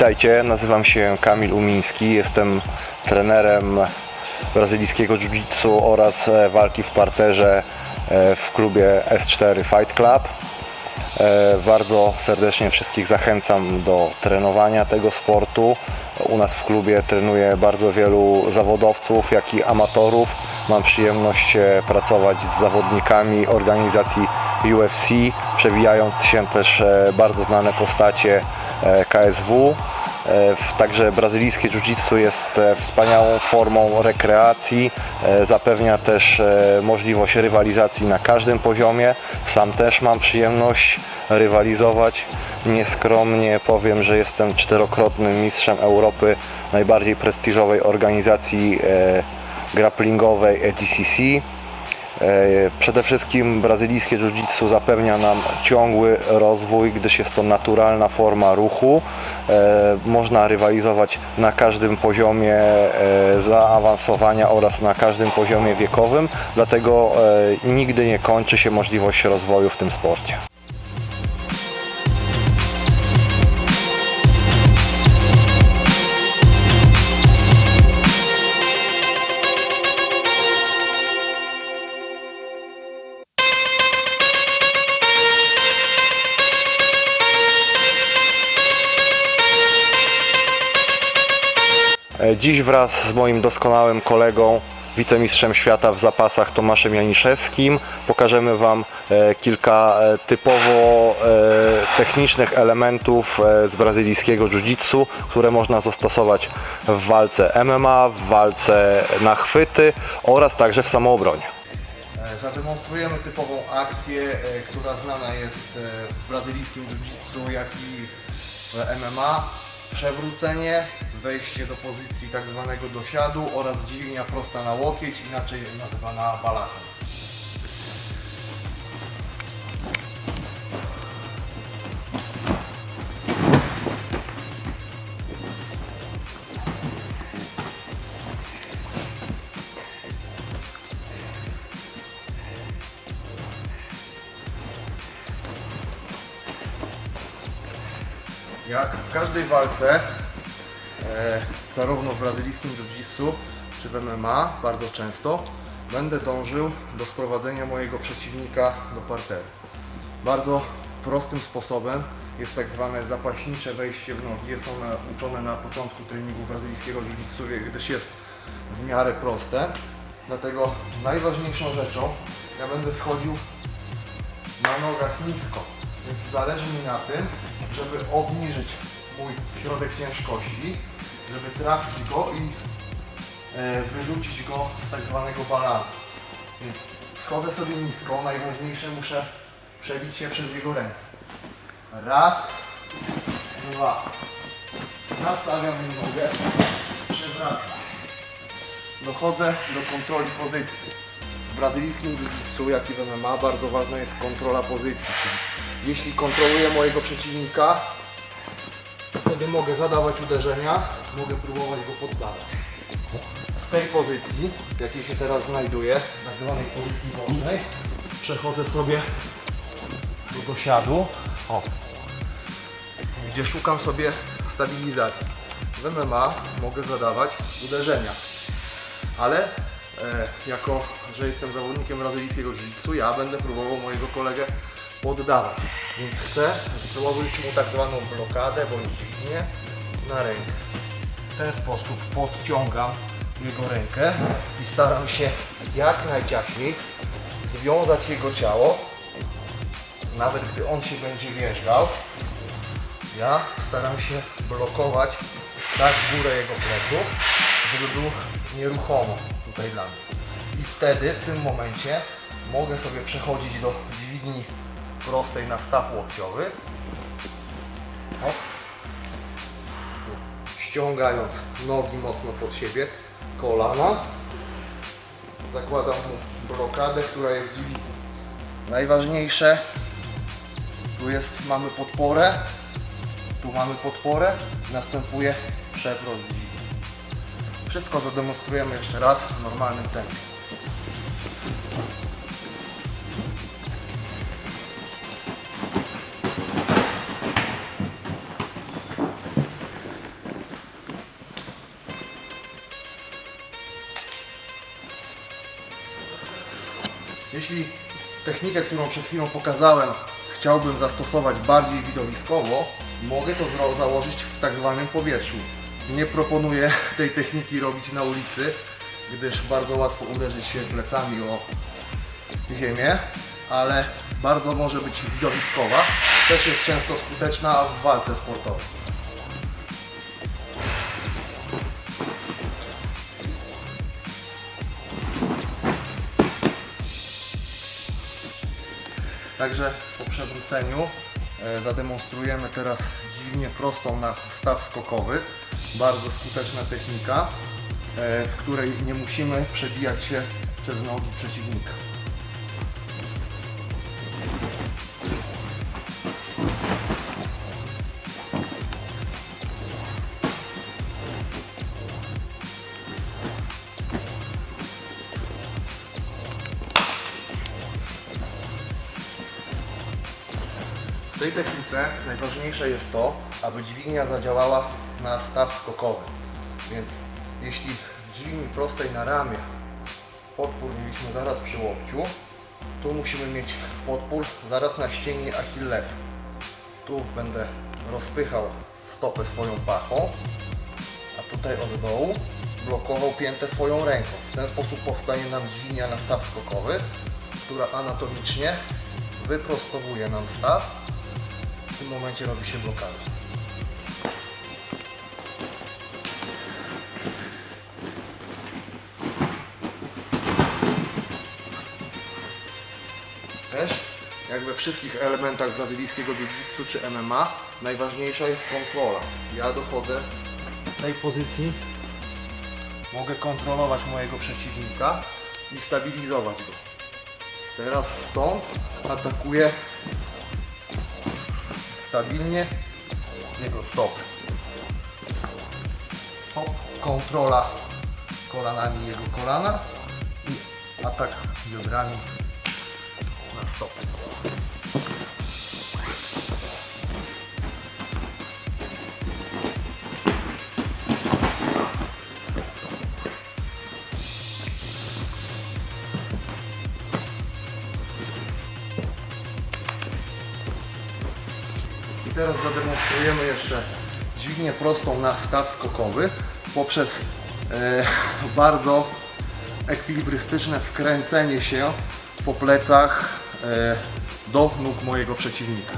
Witajcie, nazywam się Kamil Umiński, jestem trenerem brazylijskiego jiu-jitsu oraz e, walki w parterze e, w klubie S4 Fight Club. E, Bardzo serdecznie wszystkich zachęcam do trenowania tego sportu. U nas w klubie trenuje bardzo wielu zawodowców, jak i amatorów. Mam przyjemność pracować z zawodnikami organizacji UFC. Przewijają się też bardzo znane postacie KSW. E, Także brazylijskie jiu-jitsu jest e, wspaniałą formą rekreacji, e, zapewnia też możliwość rywalizacji na każdym poziomie. Sam też mam przyjemność rywalizować. Nieskromnie powiem, że jestem czterokrotnym mistrzem Europy najbardziej prestiżowej organizacji grapplingowej ETCC. E, Przede wszystkim brazylijskie jiu-jitsu zapewnia nam ciągły rozwój, gdyż jest to naturalna forma ruchu. E, Można rywalizować na każdym poziomie e, zaawansowania oraz na każdym poziomie wiekowym, dlatego nigdy nie kończy się możliwość rozwoju w tym sporcie. Dziś wraz z moim doskonałym kolegą, wicemistrzem świata w zapasach Tomaszem Janiszewskim pokażemy Wam e, kilka e, typowo e, technicznych elementów z brazylijskiego jiu-jitsu, które można zastosować w walce MMA, w walce na chwyty oraz także w samoobronie. Zademonstrujemy typową akcję, która znana jest w brazylijskim jiu-jitsu, jak i w MMA. Przewrócenie, wejście do pozycji tak zwanego dosiadu oraz dźwignia prosta na łokieć, inaczej nazywana balachem. Jak w każdej walce, e, zarówno w brazylijskim jiu-jitsu czy w MMA, bardzo często będę dążył do sprowadzenia mojego przeciwnika do parteru. Bardzo prostym sposobem jest tak zwane zapaśnicze wejście w nogi. Jest one uczone na początku treningu brazylijskiego jiu-jitsu, gdyż jest w miarę proste. Dlatego najważniejszą rzeczą, ja będę schodził na nogach nisko, więc zależy mi na tym, żeby obniżyć mój środek ciężkości, żeby trafić go i e, wyrzucić go z tak zwanego balansu. Więc schodzę sobie nisko, najważniejsze muszę przebić się przez jego ręce. Raz, dwa. Nastawiam nogę, przewracam. Dochodzę do kontroli pozycji. W brazylijskim jiu-jitsu, jak i w MMA, bardzo ważna jest kontrola pozycji. Jeśli kontroluję mojego przeciwnika, wtedy mogę zadawać uderzenia, mogę próbować go poddawać. Z tej pozycji, w jakiej się teraz znajduję, tak zwanej pozycji wolnej, przechodzę sobie do dosiadu, o, gdzie szukam sobie stabilizacji. W MMA mogę zadawać uderzenia ale e, jako, że jestem zawodnikiem brazylijskiego jiu-jitsu, ja będę próbował mojego kolegę poddawać. Więc chcę złożyć mu tak zwaną blokadę bądź dźwignię na rękę. W ten sposób podciągam jego rękę i staram się jak najciaśniej związać jego ciało. Nawet gdy on się będzie wierzgał, ja staram się blokować tak górę jego pleców, żeby był nieruchomo tutaj dla mnie. I wtedy, w tym momencie, mogę sobie przechodzić do dźwigni prostej na staw łokciowy. Hop. Ściągając nogi mocno pod siebie, kolana. Zakładam mu blokadę, która jest dźwignią. Najważniejsze, tu jest, mamy podporę, tu mamy podporę, następuje przewrót. Wszystko zademonstrujemy jeszcze raz w normalnym tempie. Jeśli technikę, którą przed chwilą pokazałem, chciałbym zastosować bardziej widowiskowo, mogę to założyć w tak zwanym powietrzu. Nie proponuję tej techniki robić na ulicy, gdyż bardzo łatwo uderzyć się plecami o ziemię, ale bardzo może być widowiskowa. Też jest często skuteczna w walce sportowej. Także po przewróceniu e, zademonstrujemy teraz dźwignię prostą na staw skokowy. Bardzo skuteczna technika, e, w której nie musimy przebijać się przez nogi przeciwnika. Tej technice najważniejsze jest to, aby dźwignia zadziałała na staw skokowy. Więc jeśli w dźwigni prostej na ramię podpór mieliśmy zaraz przy łokciu, tu musimy mieć podpór zaraz na ścięgnie Achillesa. Tu będę rozpychał stopę swoją pachą, a tutaj od dołu blokował piętę swoją ręką. W ten sposób powstanie nam dźwignia na staw skokowy, która anatomicznie wyprostowuje nam staw tym momencie robi się blokada. Też, jak we wszystkich elementach brazylijskiego jiu-jitsu czy MMA, najważniejsza jest kontrola. Ja dochodzę tej pozycji, mogę kontrolować mojego przeciwnika i stabilizować go. Teraz stąd atakuję stabilnie jego stopy. Hop, kontrola kolanami jego kolana i atak biodrami na stopy. Zademonstrujemy jeszcze dźwignię prostą na staw skokowy poprzez e, bardzo ekwilibrystyczne wkręcenie się po plecach e, do nóg mojego przeciwnika.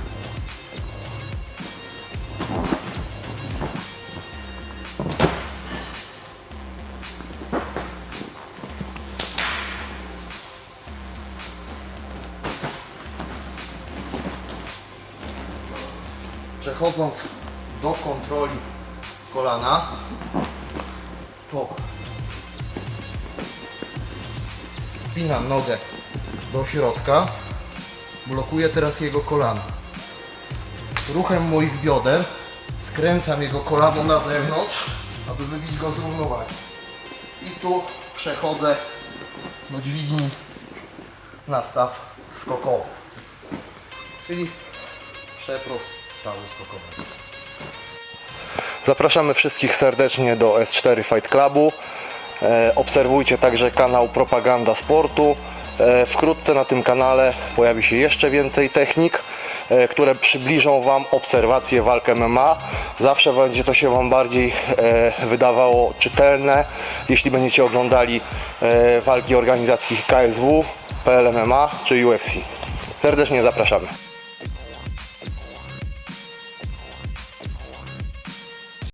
Przechodząc do kontroli kolana, to wpinam nogę do środka, blokuję teraz jego kolano. Ruchem moich bioder skręcam jego kolano na zewnątrz, aby wybić go z równowagi. I tu przechodzę do dźwigni na staw skokowy. Czyli przeprost stawu skokowego. Zapraszamy wszystkich serdecznie do S4 Fight Clubu. E, Obserwujcie także kanał Propaganda Sportu. E, Wkrótce na tym kanale pojawi się jeszcze więcej technik, e, które przybliżą Wam obserwację walk MMA. Zawsze będzie to się Wam bardziej e, wydawało czytelne, jeśli będziecie oglądali e, walki organizacji KSW, PLMMA czy UFC. Serdecznie zapraszamy.